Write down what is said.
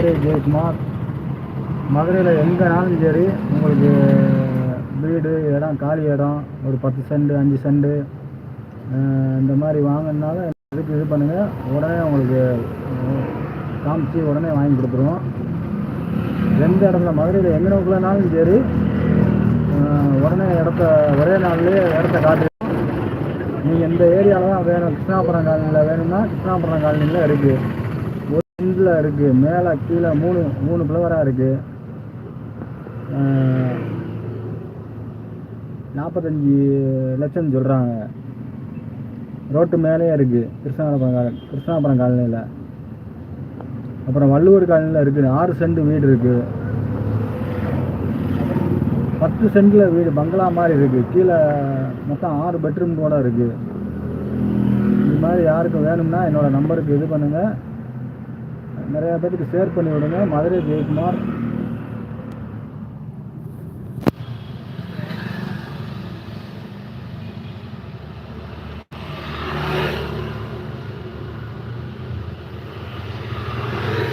மதுரை ஜெயக்குமார் மதுரையில் எங்கேனாலும் சரி உங்களுக்கு வீடு இடம் காலி இடம் ஒரு பத்து சென்ட் அஞ்சு செண்டு இந்த மாதிரி வாங்கினாலும் இதுக்கு இது பண்ணுங்கள் உடனே உங்களுக்கு காமிச்சு உடனே வாங்கி கொடுத்துருவோம். எந்த இடத்துல மதுரையில் எங்கனக்குள்ளனாலும் சரி உடனே இடத்த ஒரே நாள்லேயே இடத்த காட்டு நீங்கள் எந்த ஏரியாவில் தான் வேணும். கிருஷ்ணாபுரம் காலனியில் வேணும்னா கிருஷ்ணாபுரம் காலனியில் இருக்குது ஒரு இருக்குது மேலே கீழே மூணு மூணு ஃப்ளவராக இருக்குது நாற்பத்தஞ்சி லட்சம் சொல்கிறாங்க ரோட்டு மேலேயே இருக்குது கிருஷ்ணாபுரம் கால கிருஷ்ணாபுரம் காலனியில் அப்புறம் வள்ளுவர் காலனியில் இருக்குது ஆறு சென்ட் வீடு இருக்குது பத்து சென்டில் வீடு பங்களா மாதிரி இருக்குது கீழே மொத்தம் ஆறு பெட்ரூம் கூட இருக்குது இது மாதிரி யாருக்கும் வேணும்னா என்னோடய நம்பருக்கு இது பண்ணுங்கள் நிறையா பேருக்கு ஷேர் பண்ணி விடுங்க. மதுரை ஜெயக்குமார்